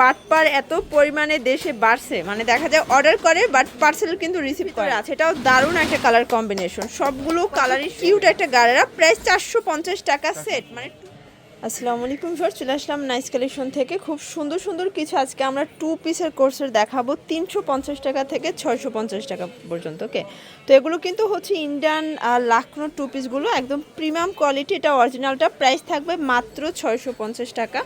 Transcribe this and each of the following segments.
বাটপার এত পরিমাণে দেশে বাড়ছে মানে দেখা যায় অর্ডার করে বাট পার্সেল কিন্তু রিসিভ করে আছে। এটাও দারুণ একটা কালার কম্বিনেশন সবগুলো কালারই কিউট একটা গাড়েরা। প্রায় চারশো পঞ্চাশ টাকা সেট মানে আসসালামু আলাইকুম স্যার চলে আসলাম নাইস কালেকশন থেকে। খুব সুন্দর সুন্দর কিছু আজকে আমরা টু পিসের কোর্সের দেখাবো, তিনশো পঞ্চাশ টাকা থেকে ছয়শো পঞ্চাশ টাকা পর্যন্ত ওকে তো এগুলো কিন্তু হচ্ছে ইন্ডিয়ান লাখনো টু পিসগুলো একদম প্রিমিয়াম কোয়ালিটি এটা অরিজিনালটা প্রাইস থাকবে মাত্র ছয়শো পঞ্চাশ টাকা।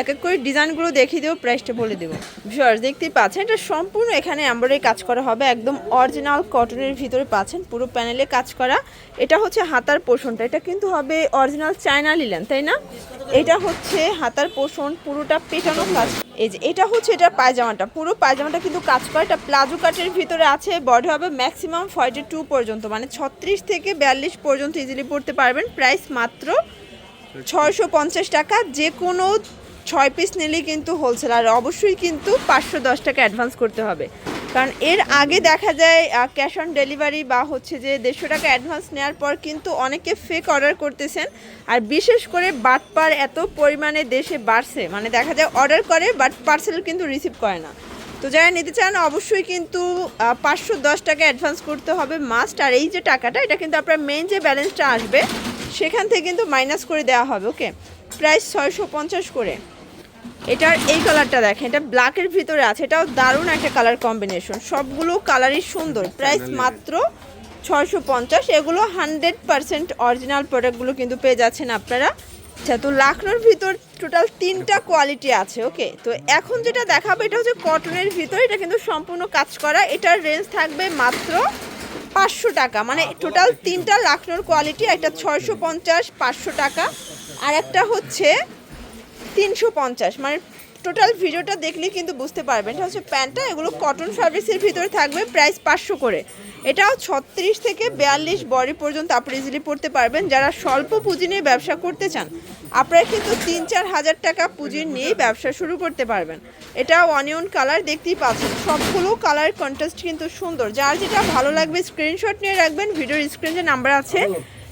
এক এক করে ডিজাইনগুলো দেখিয়ে দেবো প্রাইসটা বলে দেবো। ভিউয়ার্স, দেখতেই পাচ্ছেন, এটা সম্পূর্ণ এখানে এমব্রয়ডারি কাজ করা হবে, একদম অরিজিনাল কটনের ভিতরে পাচ্ছেন, পুরো প্যানেলে কাজ করা। এটা হচ্ছে হাতার পোষণটা, এটা কিন্তু হবে অরিজিনাল চায়না লিলেন তাই না? এটা হচ্ছে হাতার পোষণ, পুরোটা পেটানো কাজ। এই যে, এটা হচ্ছে এটা পায়জামাটা। পুরো পায়জামাটা কিন্তু কাজ করে। এটা প্লাজো কাটের ভিতরে আছে বডি হবে ম্যাক্সিমাম ফর্টি টু পর্যন্ত মানে ছত্রিশ থেকে বিয়াল্লিশ পর্যন্ত ইজিলি পড়তে পারবেন। প্রাইস মাত্র ছয়শো পঞ্চাশ টাকা। যে কোনো ছয় পিস নিলেই কিন্তু হোলসেল আর অবশ্যই কিন্তু পাঁচশো দশ টাকা অ্যাডভান্স করতে হবে। কারণ এর আগে দেখা যায় ক্যাশ অন ডেলিভারি বা হচ্ছে যে দেড়শো টাকা অ্যাডভান্স নেওয়ার পর কিন্তু অনেকে ফেক অর্ডার করতেছেন। আর বিশেষ করে বাটপার এত পরিমাণে দেশে বাড়ছে। মানে দেখা যায় অর্ডার করে বাট পার্সেল কিন্তু রিসিভ করে না। তো যারা নিতে চান, অবশ্যই কিন্তু পাঁচশো দশ টাকা অ্যাডভান্স করতে হবে মাস্ট আর এই যে টাকাটা, এটা কিন্তু আপনার মেইন যে ব্যালেন্সটা আসবে, সেখান থেকে কিন্তু মাইনাস করে দেওয়া হবে ওকে প্রাইস ছয়শো পঞ্চাশ করে। এটার এই কালারটা দেখেন এটা ব্ল্যাকের ভিতরে আছে এটাও দারুণ একটা কালার কম্বিনেশন সবগুলো কালারই সুন্দর প্রাইস মাত্র ছয়শো পঞ্চাশ এগুলো হান্ড্রেড পারসেন্ট অরিজিনাল প্রোডাক্টগুলো কিন্তু পেয়ে যাচ্ছেন আপনারা। আচ্ছা তো লাখনোর ভিতর টোটাল তিনটা কোয়ালিটি আছে ওকে তো এখন যেটা দেখাবো এটা হচ্ছে কটনের ভিতর এটা কিন্তু সম্পূর্ণ কাজ করা। এটার রেঞ্জ থাকবে মাত্র পাঁচশো টাকা মানে টোটাল তিনটা লাখনোর কোয়ালিটি একটা ছয়শো পঞ্চাশ পাঁচশো টাকা। আর একটা হচ্ছে তিনশো পঞ্চাশ। মানে টোটাল ভিডিওটা দেখলে কিন্তু বুঝতে পারবেন। এটা হচ্ছে প্যান্টটা, এগুলো কটন ফ্যাব্রিক্সের ভিতরে থাকবে প্রাইস পাঁচশো করে। এটাও ছত্রিশ থেকে বিয়াল্লিশ বডি পর্যন্ত আপনি ইজিলি পড়তে পারবেন। যারা স্বল্প পুঁজি নিয়ে ব্যবসা করতে চান, আপনারা কিন্তু তিন চার হাজার টাকা পুঁজি নিয়েই ব্যবসা শুরু করতে পারবেন। এটা অনিয়ন কালার দেখতেই পাচ্ছেন। সবগুলো কালার কন্ট্রাস্ট কিন্তু সুন্দর। যার যেটা ভালো লাগবে স্ক্রিনশট নিয়ে রাখবেন। ভিডিওর স্ক্রিনে নাম্বার আছে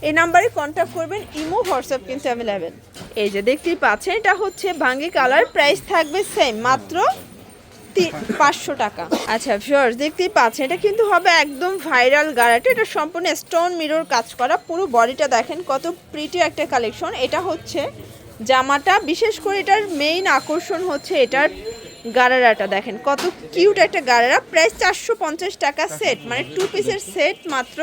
এই নাম্বারে কন্ট্যাক্ট করবেন। ইমো, হোয়াটসঅ্যাপ কিন্তু অ্যাভেলেবেল এই যে দেখতেই পাচ্ছেন, এটা হচ্ছে ভাঙ্গি কালার প্রাইস থাকবে সেম মাত্র পাঁচশো টাকা। আচ্ছা ফিওর্স দেখতেই পাচ্ছেন, এটা কিন্তু হবে একদম ভাইরাল গাড়াটা। এটা সম্পূর্ণ স্টোন মিরর কাজ করা। পুরো বডিটা দেখেন, কত প্রিটি একটা কালেকশন এটা হচ্ছে জামাটা। বিশেষ করে এটার মেইন আকর্ষণ হচ্ছে এটার গারারাটা দেখেন, কত কিউট একটা গারারা প্রাইস চারশো পঞ্চাশ টাকা সেট মানে টু পিসের সেট মাত্র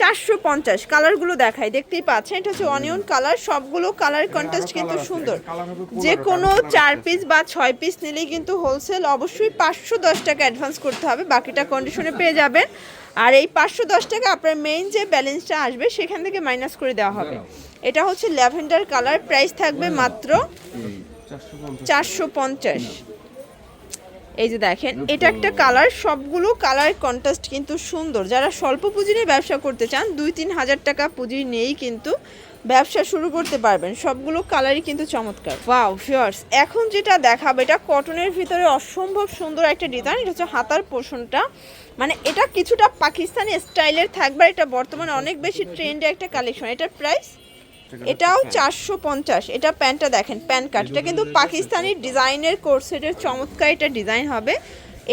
চারশো পঞ্চাশ কালারগুলো দেখাই দেখতেই পাচ্ছেন এটা হচ্ছে অনিয়ন কালার সবগুলো কালার কন্টেস্ট কিন্তু সুন্দর। যে কোনো চার পিস বা ছয় পিস নিলেই কিন্তু হোলসেল অবশ্যই পাঁচশো দশ টাকা অ্যাডভান্স করতে হবে বাকিটা কন্ডিশনে পেয়ে যাবেন। আর এই পাঁচশো দশ টাকা আপনার মেইন যে ব্যালেন্সটা আসবে সেখান থেকে মাইনাস করে দেওয়া হবে। এটা হচ্ছে ল্যাভেন্ডার কালার প্রাইস থাকবে মাত্র চারশো পঞ্চাশ। এই যে দেখেন, এটা একটা কালার, সবগুলো কালার কন্ট্রাস্ট কিন্তু সুন্দর। যারা স্বল্প পুঁজি নিয়ে ব্যবসা করতে চান, দুই তিন হাজার টাকা পুঁজি নিয়েই কিন্তু ব্যবসা শুরু করতে পারবেন। সবগুলো কালারই কিন্তু চমৎকার। ওয়াও ফিয়ার্স এখন যেটা দেখাবো, এটা কটনের ভিতরে অসম্ভব সুন্দর একটা ডিজাইন এটা হচ্ছে হাতার পোষণটা। মানে এটা কিছুটা পাকিস্তানি স্টাইলের থাকবে এটা বর্তমানে অনেক বেশি ট্রেন্ডে একটা কালেকশন এটার প্রাইস এটাও চারশো পঞ্চাশ। এটা প্যান্টটা দেখেন প্যান্ট কাট এটা কিন্তু পাকিস্তানি ডিজাইনের কোর্সেটের চমৎকার এটা ডিজাইন হবে।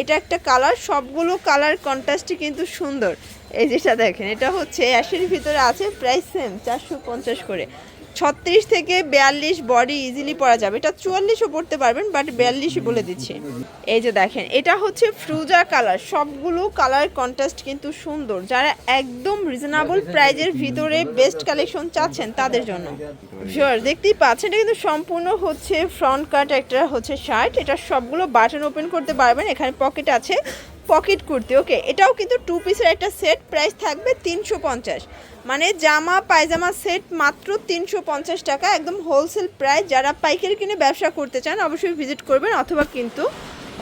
এটা একটা কালার সবগুলো কালার কন্ট্রাস্টই কিন্তু সুন্দর। এই যেটা দেখেন এটা হচ্ছে অ্যাশের ভিতরে আছে প্রাইস সেম চারশো পঞ্চাশ করে। ছত্রিশ থেকে বিয়াল্লিশ বডি ইজিলি পরা যাবে। এটা চুয়াল্লিশও পড়তে পারবেন বাট বিয়াল্লিশই বলে দিচ্ছি। এই যে দেখেন, এটা হচ্ছে ফ্রুজা কালার সবগুলো কালার কন্ট্রাস্ট কিন্তু সুন্দর। যারা একদম রিজনেবল প্রাইজের ভিতরে বেস্ট কালেকশন চাচ্ছেন তাদের জন্য। শিওর দেখতেই পাচ্ছেন, এটা কিন্তু সম্পূর্ণ হচ্ছে ফ্রন্ট কাট একটা হচ্ছে শার্ট এটা সবগুলো বাটন ওপেন করতে পারবেন। এখানে পকেট আছে। পকেট কুর্তি ওকে এটাও কিন্তু টু পিসের একটা সেট প্রাইস থাকবে তিনশো পঞ্চাশ। মানে জামা, পায়জামা সেট মাত্র তিনশো পঞ্চাশ টাকা, একদম হোলসেল প্রাইস যারা পাইকারি কিনে ব্যবসা করতে চান, অবশ্যই ভিজিট করবেন অথবা কিন্তু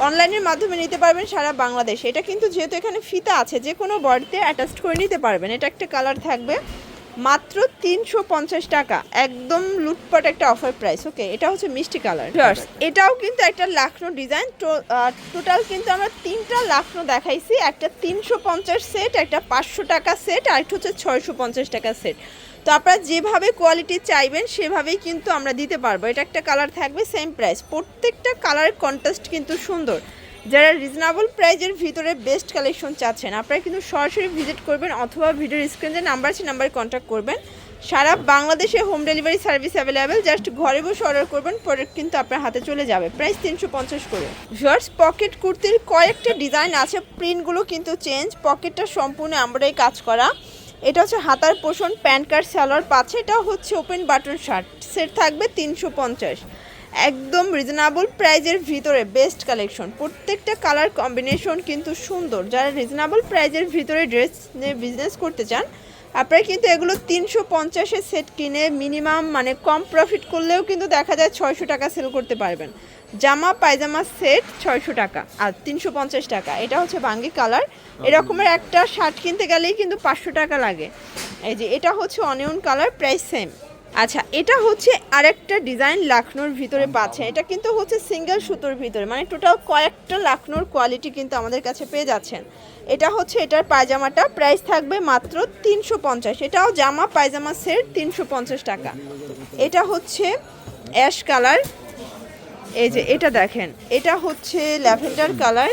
অনলাইনের মাধ্যমে নিতে পারবেন সারা বাংলাদেশে। এটা কিন্তু যেহেতু এখানে ফিতা আছে যে কোনো বডিতে অ্যাটাচ করে নিতে পারবেন। এটা একটা কালার থাকবে। মাত্র তিনশো পঞ্চাশ টাকা। একদম লুটপাট একটা অফার প্রাইস ওকে এটা হচ্ছে মিষ্টি কালার। এটাও কিন্তু একটা লাখনো ডিজাইন টোটাল কিন্তু আমরা তিনটা লাখনো দেখাইছি। একটা তিনশো পঞ্চাশ সেট একটা পাঁচশো টাকা সেট আর একটা হচ্ছে ছয়শো পঞ্চাশ টাকা সেট তো আপনারা যেভাবে কোয়ালিটি চাইবেন সেভাবেই কিন্তু আমরা দিতে পারব। এটা একটা কালার থাকবে সেম প্রাইস প্রত্যেকটা কালারের কন্ট্রাস্ট কিন্তু সুন্দর। যারা রিজনেবল প্রাইজের ভিতরে বেস্ট কালেকশন চাচ্ছেন, আপনারা কিন্তু সরাসরি ভিজিট করবেন অথবা ভিডিওর স্ক্রিনে নাম্বার আছে নাম্বারে কন্ট্যাক্ট করবেন। সারা বাংলাদেশে home delivery service available just ঘরে বসে অর্ডার করবেন প্রোডাক্ট কিন্তু আপনার হাতে চলে যাবে। প্রাইস তিনশো পঞ্চাশ করে। ভিউয়ার্স পকেট কুর্তির কয়েকটা ডিজাইন আছে প্রিন্টগুলো কিন্তু চেঞ্জ পকেটটা সম্পূর্ণ আমরাই কাজ করা। এটা হচ্ছে হাতার পোষণ, প্যান্ট কার্ড সালোয়ার পাচ্ছে, এটা হচ্ছে ওপেন বাটন শার্ট সেট থাকবে তিনশো পঞ্চাশ। একদম রিজনেবল প্রাইজের ভিতরে বেস্ট কালেকশন প্রত্যেকটা কালার কম্বিনেশন কিন্তু সুন্দর। যারা রিজনেবল প্রাইজের ভিতরে ড্রেস নিয়ে বিজনেস করতে চান আপনারা কিন্তু এগুলো তিনশো পঞ্চাশের সেট কিনে মিনিমাম মানে কম প্রফিট করলেও কিন্তু দেখা যায় ছয়শো টাকা সেল করতে পারবেন। জামা পায়জামা সেট ছয়শো টাকা আর তিনশো পঞ্চাশ টাকা। এটা হচ্ছে বাঙ্গি কালার এরকমের একটা শার্ট কিনতে গেলেই কিন্তু পাঁচশো টাকা লাগে। এই যে এটা হচ্ছে অনিয়ন কালার প্রাইস সেম আচ্ছা এটা হচ্ছে আরেকটা ডিজাইন লাখনোর ভিতরে পাচ্ছে। এটা কিন্তু হচ্ছে সিঙ্গেল সুতোর ভিতরে। মানে টোটাল কয়েকটা লাখনোর কোয়ালিটি কিন্তু আমাদের কাছে পেয়ে যাচ্ছেন। এটা হচ্ছে এটার পায়জামাটা। প্রাইস থাকবে মাত্র তিনশো পঞ্চাশ। এটাও জামা পায়জামা সেট তিনশো পঞ্চাশ টাকা। এটা হচ্ছে অ্যাশ কালার। এই যে এটা দেখেন। এটা হচ্ছে ল্যাভেন্ডার কালার।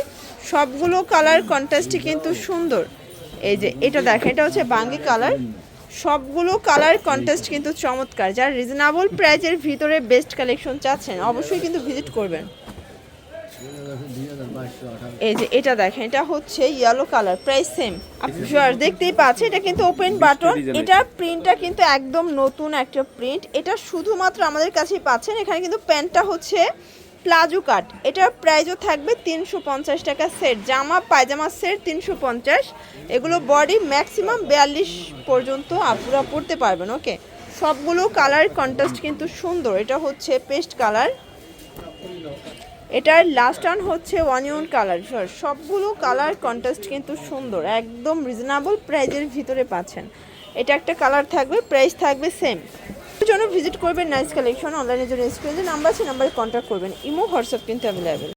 সবগুলো কালার কন্ট্রাস্টই কিন্তু সুন্দর। এই যে এটা দেখেন। এটা হচ্ছে বাঙ্গি কালার। সবগুলো কালার কন্টেস্ট কিন্তু চমৎকার। যারা রিজনেবল প্রাইজের ভিতরে বেস্ট কালেকশন চাচ্ছেন অবশ্যই কিন্তু ভিজিট করবেন। এই যে এটা দেখেন এটা হচ্ছে ইয়েলো কালার প্রাইস সেম আপনার দেখতেই পাচ্ছেন এটা কিন্তু ওপেন বাটন এটার প্রিন্টটা কিন্তু একদম নতুন একটা প্রিন্ট এটা শুধুমাত্র আমাদের কাছেই পাচ্ছেন এখানে কিন্তু প্যান্টটা হচ্ছে প্লাজো কাট। এটার প্রাইসও থাকবে তিনশো পঞ্চাশ টাকা সেট জামা, পায়জামা সেট তিনশো পঞ্চাশ। এগুলো বডি ম্যাক্সিমাম বিয়াল্লিশ পর্যন্ত আপনারা পড়তে পারবেন ওকে সবগুলো কালার কন্ট্রাস্ট কিন্তু সুন্দর। এটা হচ্ছে পেস্ট কালার এটার লাস্ট ওয়ান হচ্ছে অনিয়ন কালার সবগুলো কালার কন্ট্রাস্ট কিন্তু সুন্দর। একদম রিজনেবল প্রাইজের ভিতরে পাচ্ছেন। এটা একটা কালার থাকবে প্রাইস থাকবে সেম জন্য ভিজিট করবেন নাইস কালেকশন অনলাইনের জন্য স্ক্রিনে নাম্বার আছে নাম্বারে কন্ট্যাক্ট করবেন। ইমো হোয়াটসঅ্যাপ কিন্তু অ্যাভেলেবেল